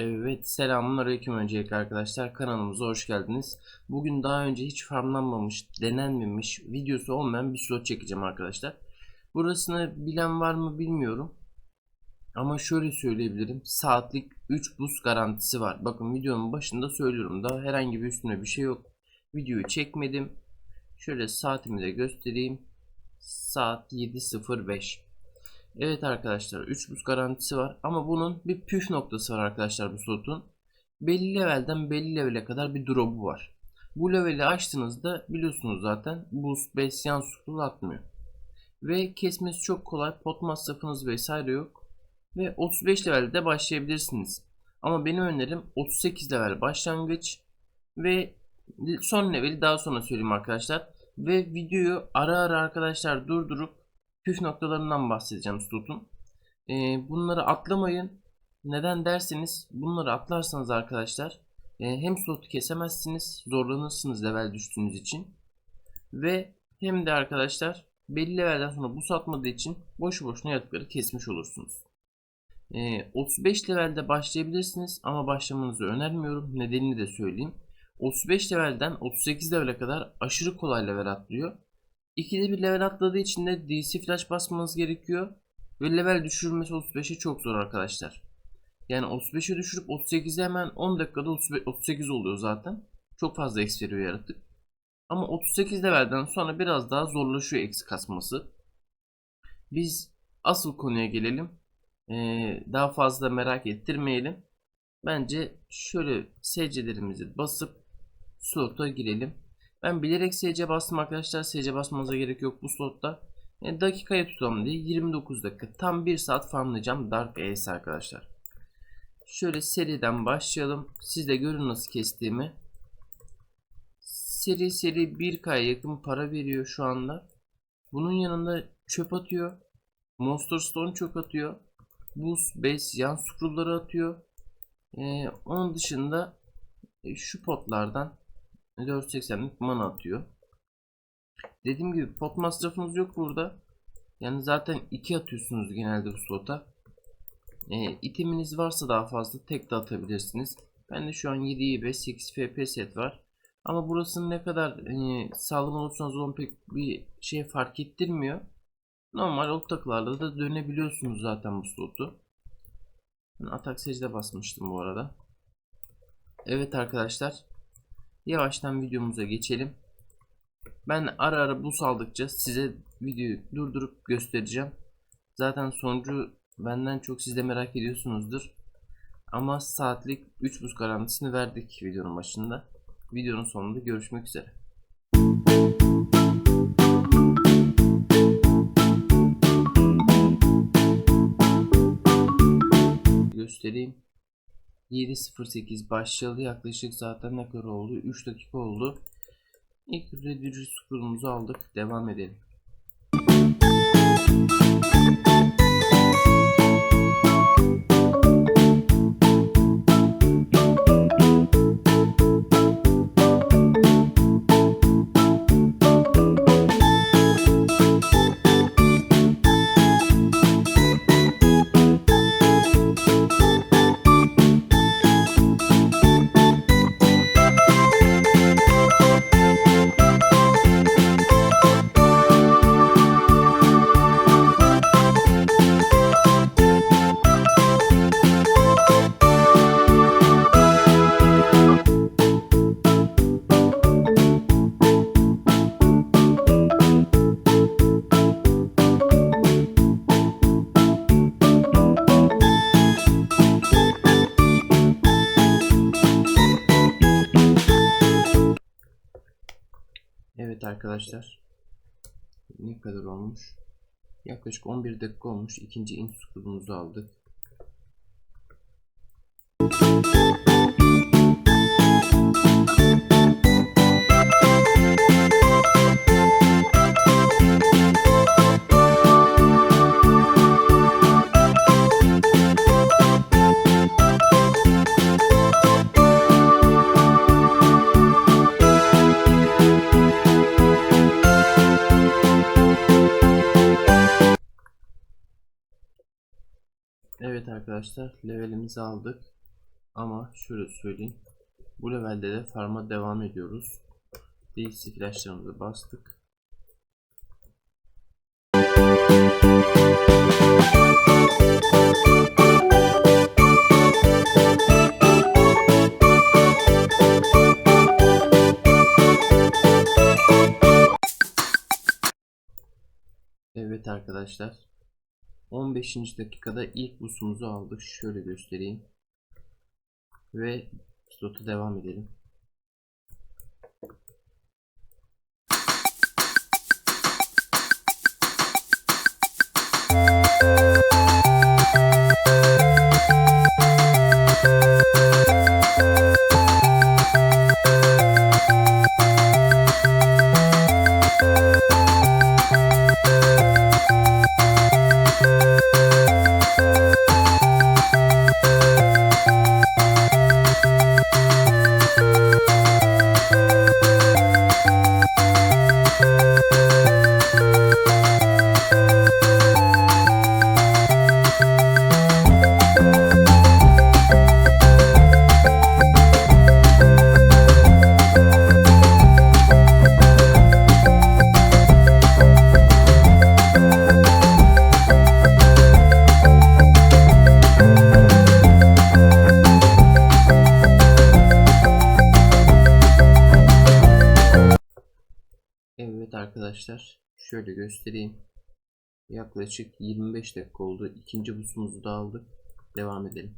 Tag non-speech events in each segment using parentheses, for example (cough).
Evet, selamünaleyküm öncelikle arkadaşlar. Kanalımıza hoş geldiniz. Bugün daha önce hiç farmlanmamış, denenmemiş, videosu olmayan bir slot çekeceğim arkadaşlar. Burasını bilen var mı bilmiyorum. Ama şöyle söyleyebilirim. Saatlik 3 boost garantisi var. Bakın videonun başında söylüyorum. Daha herhangi bir üstüne bir şey yok. Videoyu çekmedim. Şöyle saatimi de göstereyim. Saat 7.05. Evet arkadaşlar 3 buz garantisi var ama bunun bir püf noktası var arkadaşlar bu slotun. Belli levelden belli levele kadar bir drop'u var. Bu leveli açtığınızda biliyorsunuz zaten boost base yan scroll atmıyor. Ve kesmesi çok kolay pot masrafınız vesaire yok. Ve 35 levelde başlayabilirsiniz. Ama benim önerim 38 level başlangıç ve son leveli daha sonra söyleyeyim arkadaşlar. Ve videoyu ara ara arkadaşlar durdurup püf noktalarından bahsedeceğim slotun. Ee, bunları atlamayın. Neden derseniz bunları atlarsanız arkadaşlar e, hem slotu kesemezsiniz zorlanırsınız level düştüğünüz için ve hem de arkadaşlar belli levelden sonra bu satmadığı için boşu boşuna yaratıkları kesmiş olursunuz. Ee, 35 levelde başlayabilirsiniz ama başlamanızı önermiyorum. Nedenini de söyleyeyim. 35 levelden 38 levele kadar aşırı kolay level atlıyor. İkide bir level atladığı için de DC flash basmanız gerekiyor. Ve level düşürülmesi 35'e çok zor arkadaşlar. Yani 35'e düşürüp 38'e hemen 10 dakikada 38 oluyor zaten. Çok fazla X veriyor yaratık. Ama 38 levelden sonra biraz daha zorlaşıyor X kasması. Biz asıl konuya gelelim. Ee, daha fazla merak ettirmeyelim. Bence şöyle SC'lerimizi basıp slota girelim. Ben bilerek SC bastım arkadaşlar. SC basmanıza gerek yok bu slotta. E, dakikaya tutalım diye 29 dakika. Tam 1 saat farmlayacağım Dark Ace arkadaşlar. Şöyle seriden başlayalım. Siz de görün nasıl kestiğimi. Seri seri 1K'ya yakın para veriyor şu anda. Bunun yanında çöp atıyor. Monster Stone çöp atıyor. Boost Base yan scrollları atıyor. Ee, onun dışında e, şu potlardan 480'lik mana atıyor. Dediğim gibi pot masrafınız yok burada. Yani zaten 2 atıyorsunuz genelde bu slota. E, iteminiz varsa daha fazla tek de atabilirsiniz. Ben de şu an 7 IB 8 FP set var. Ama burasının ne kadar e, sağlam olursanız olun pek bir şey fark ettirmiyor. Normal old takılarla da dönebiliyorsunuz zaten bu slotu. Ben atak secde basmıştım bu arada. Evet arkadaşlar yavaştan videomuza geçelim. Ben ara ara bu saldıkça size videoyu durdurup göstereceğim. Zaten sonucu benden çok siz de merak ediyorsunuzdur. Ama saatlik 3 buz garantisini verdik videonun başında. Videonun sonunda görüşmek üzere. Göstereyim. 7.08 başladı. Yaklaşık zaten ne kadar oldu? 3 dakika oldu. İlk redirici scroll'umuzu aldık. Devam edelim. Arkadaşlar. Ne kadar olmuş? Yaklaşık 11 dakika olmuş. İkinci int scroll'umuzu aldık. Arkadaşlar levelimizi aldık. Ama şöyle söyleyeyim. Bu levelde de farma devam ediyoruz. DLC flashlarımızı bastık. Evet arkadaşlar. 15. dakikada ilk busumuzu aldık. Şöyle göstereyim. Ve slota devam edelim. Evet arkadaşlar şöyle göstereyim. Yaklaşık 25 dakika oldu. İkinci busumuzu da aldık. Devam edelim.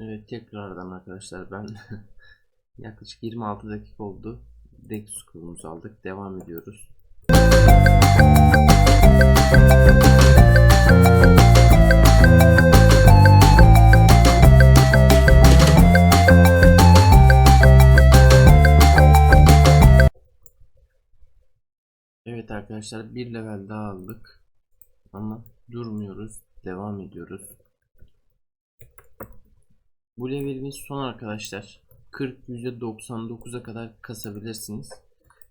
Evet tekrardan arkadaşlar ben (laughs) yaklaşık 26 dakika oldu. Dex skorumuzu aldık. Devam ediyoruz. Evet arkadaşlar bir level daha aldık. Ama durmuyoruz. Devam ediyoruz. Bu levelimiz son arkadaşlar. 40 %99'a kadar kasabilirsiniz.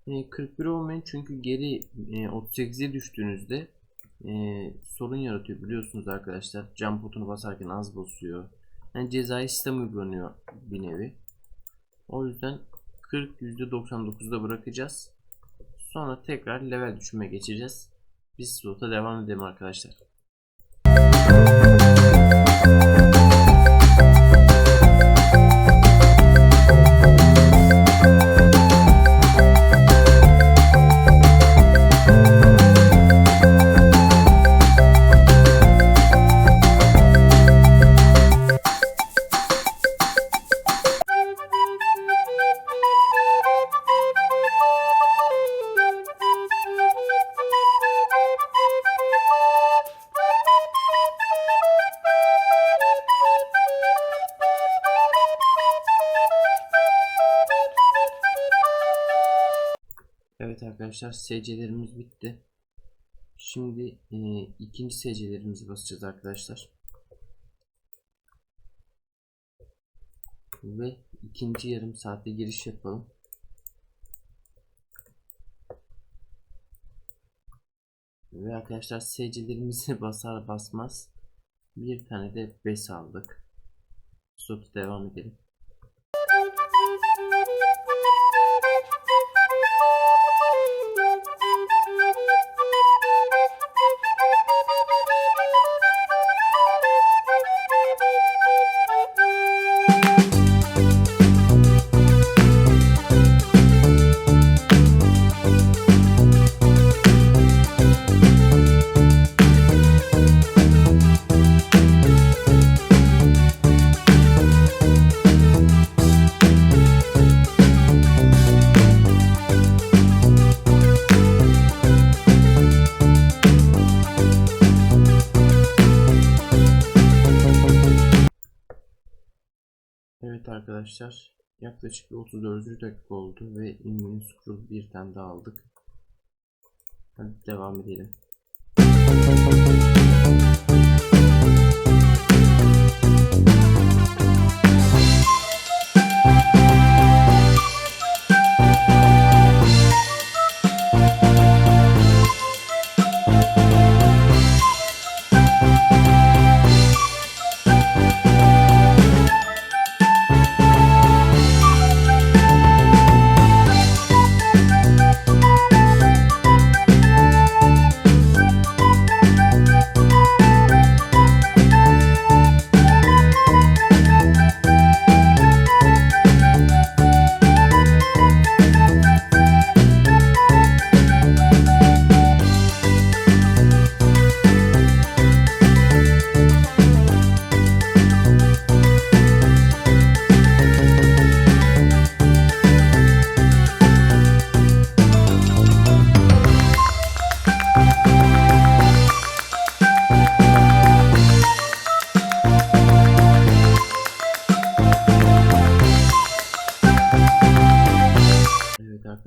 E, 41 olmayın çünkü geri e, 38'e düştüğünüzde e, sorun yaratıyor biliyorsunuz arkadaşlar. Jump potunu basarken az basıyor. Yani cezai sistem uygulanıyor bir nevi. O yüzden 40 %99'da bırakacağız. Sonra tekrar level düşürme geçeceğiz. Biz slota devam edelim arkadaşlar. Arkadaşlar SC'lerimiz bitti. Şimdi e, ikinci SC'lerimizi basacağız arkadaşlar. Ve ikinci yarım saatte giriş yapalım. Ve arkadaşlar SC'lerimizi (laughs) basar basmaz bir tane de bes aldık. Slot'a devam edelim. Arkadaşlar yaklaşık bir 34. dakika oldu ve Immune Scroll bir tane daha aldık. Hadi devam edelim.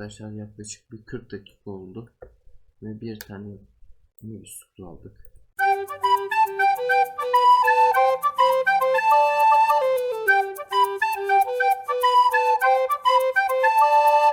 Arkadaşlar yaklaşık bir 40 dakika oldu. Ve bir tane mini su aldık. (laughs)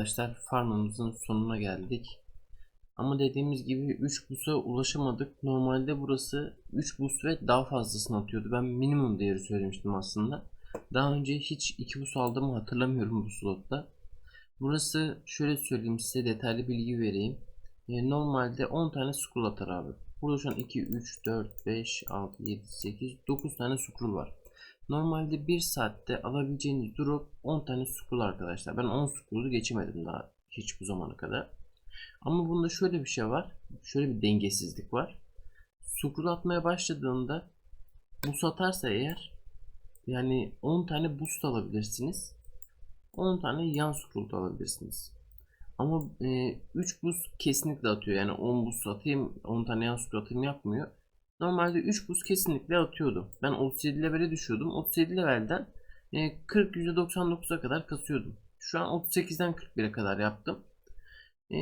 arkadaşlar farmımızın sonuna geldik. Ama dediğimiz gibi 3 bus'a ulaşamadık. Normalde burası 3 bus ve daha fazlasını atıyordu. Ben minimum değeri söylemiştim aslında. Daha önce hiç 2 bus aldığımı hatırlamıyorum bu slotta. Burası şöyle söyleyeyim size detaylı bilgi vereyim. E, normalde 10 tane scroll atar abi. Burada şu an 2, 3, 4, 5, 6, 7, 8, 9 tane scroll var. Normalde 1 saatte alabileceğiniz drop 10 tane scroll arkadaşlar. Ben 10 scroll'u geçemedim daha hiç bu zamana kadar. Ama bunda şöyle bir şey var. Şöyle bir dengesizlik var. Scroll atmaya başladığında boost atarsa eğer yani 10 tane boost alabilirsiniz. 10 tane yan scroll alabilirsiniz. Ama e, 3 boost kesinlikle atıyor. Yani 10 boost atayım 10 tane yan scroll atayım yapmıyor. Normalde 3 buz kesinlikle atıyordu. Ben 37 levele düşüyordum. 37 levelden e, 40 %99'a kadar kasıyordum. Şu an 38'den 41'e kadar yaptım. E,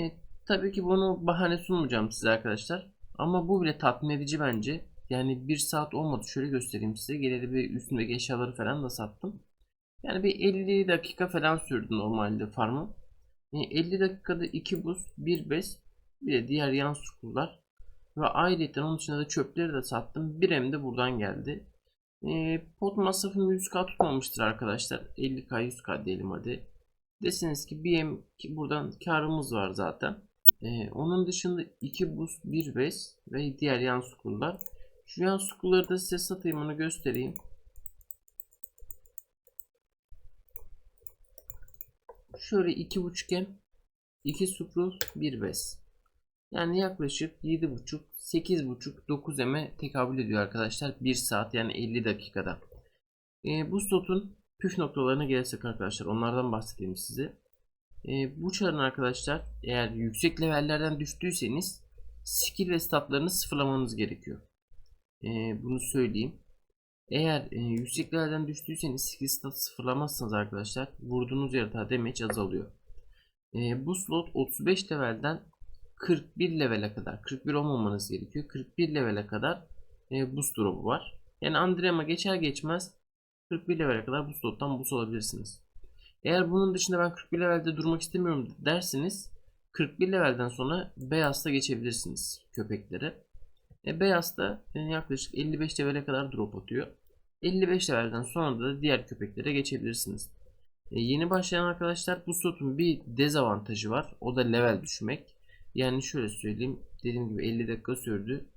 tabii ki bunu bahane sunmayacağım size arkadaşlar. Ama bu bile tatmin edici bence. Yani 1 saat olmadı. Şöyle göstereyim size. Geleli bir üstündeki eşyaları falan da sattım. Yani bir 50 dakika falan sürdü normalde farmı. E, 50 dakikada 2 buz, 1 bez, bir de diğer yan sukullar ve ayrıca onun dışında da çöpleri de sattım. Bir hem de buradan geldi. E, pot masrafım 100k tutmamıştır arkadaşlar. 50k 100k diyelim hadi. Deseniz ki bir hem ki buradan karımız var zaten. E, onun dışında 2 boost 1 base ve diğer yan sukullar. Şu yan sukulları da size satayım onu göstereyim. Şöyle 2.5 hem 2 scroll 1 base. Yani yaklaşık 7.5 8.5 9 eme tekabül ediyor arkadaşlar 1 saat yani 50 dakikada. E, bu slotun püf noktalarına gelirsek arkadaşlar onlardan bahsedeyim size. E, bu çarın arkadaşlar eğer yüksek levellerden düştüyseniz skill ve statlarını sıfırlamanız gerekiyor. E, bunu söyleyeyim. Eğer e, yüksek levelden düştüyseniz skill stat sıfırlamazsanız arkadaşlar vurduğunuz yaratığa damage azalıyor. E, bu slot 35 levelden 41 levele kadar 41 olmamanız gerekiyor. 41 levele kadar e, boost drop'u var. Yani Andrema geçer geçmez 41 levele kadar bu slottan boost alabilirsiniz. Eğer bunun dışında ben 41 levelde durmak istemiyorum derseniz 41 levelden sonra Beyaz'da geçebilirsiniz köpekleri. E, Beyaz'da e, yaklaşık 55 levele kadar drop atıyor. 55 levelden sonra da diğer köpeklere geçebilirsiniz. E, yeni başlayan arkadaşlar bu slotun bir dezavantajı var. O da level düşmek. Yani şöyle söyleyeyim. Dediğim gibi 50 dakika sürdü.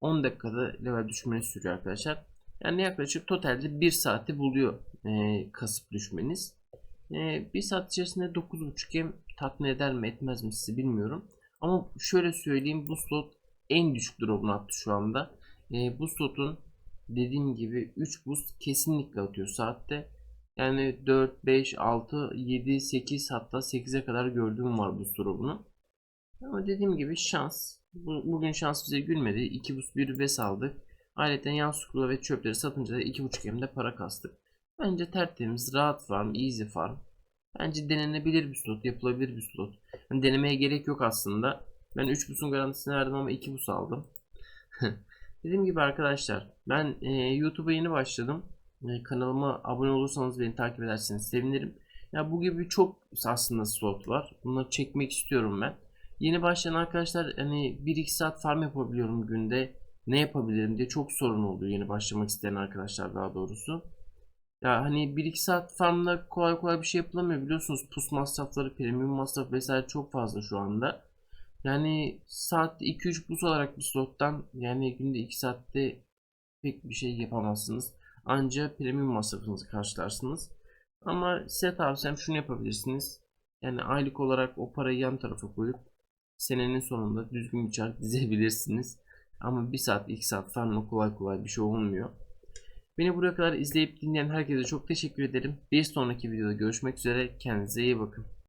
10 dakikada level düşmeniz sürüyor arkadaşlar. Yani yaklaşık totalde 1 saati buluyor e, kasıp düşmeniz. E, 1 saat içerisinde 9.5 gem tatmin eder mi etmez mi sizi bilmiyorum. Ama şöyle söyleyeyim bu slot en düşük drop'unu attı şu anda. E, bu slotun dediğim gibi 3 boost kesinlikle atıyor saatte. Yani 4, 5, 6, 7, 8 hatta 8'e kadar gördüğüm var bu drop'unu. Ama dediğim gibi şans. Bu- Bugün şans bize gülmedi. 2 boost 1 ves aldık. Ayrıca yan scroll ve çöpleri satınca da 2.5 gemde para kastık. Bence tertemiz, rahat farm, easy farm. Bence denenebilir bir slot, yapılabilir bir slot. Hani denemeye gerek yok aslında. Ben 3 boost'un garantisini verdim ama 2 boost aldım. (laughs) Dediğim gibi arkadaşlar ben e, YouTube'a yeni başladım. E, kanalıma abone olursanız beni takip ederseniz sevinirim. Ya bu gibi çok aslında slot var. Bunları çekmek istiyorum ben. Yeni başlayan arkadaşlar hani 1-2 saat farm yapabiliyorum günde. Ne yapabilirim diye çok sorun oluyor yeni başlamak isteyen arkadaşlar daha doğrusu. Ya hani 1-2 saat farmda kolay kolay bir şey yapılamıyor biliyorsunuz pus masrafları, premium masraf vesaire çok fazla şu anda. Yani saatte 2-3 bus olarak bir slottan yani günde 2 saatte pek bir şey yapamazsınız. Anca premium masrafınızı karşılarsınız. Ama size tavsiyem şunu yapabilirsiniz. Yani aylık olarak o parayı yan tarafa koyup senenin sonunda düzgün bir çark (laughs) dizebilirsiniz. Ama 1 saat 2 saat farmla kolay kolay bir şey olmuyor. Beni buraya kadar izleyip dinleyen herkese çok teşekkür ederim. Bir sonraki videoda görüşmek üzere. Kendinize iyi bakın.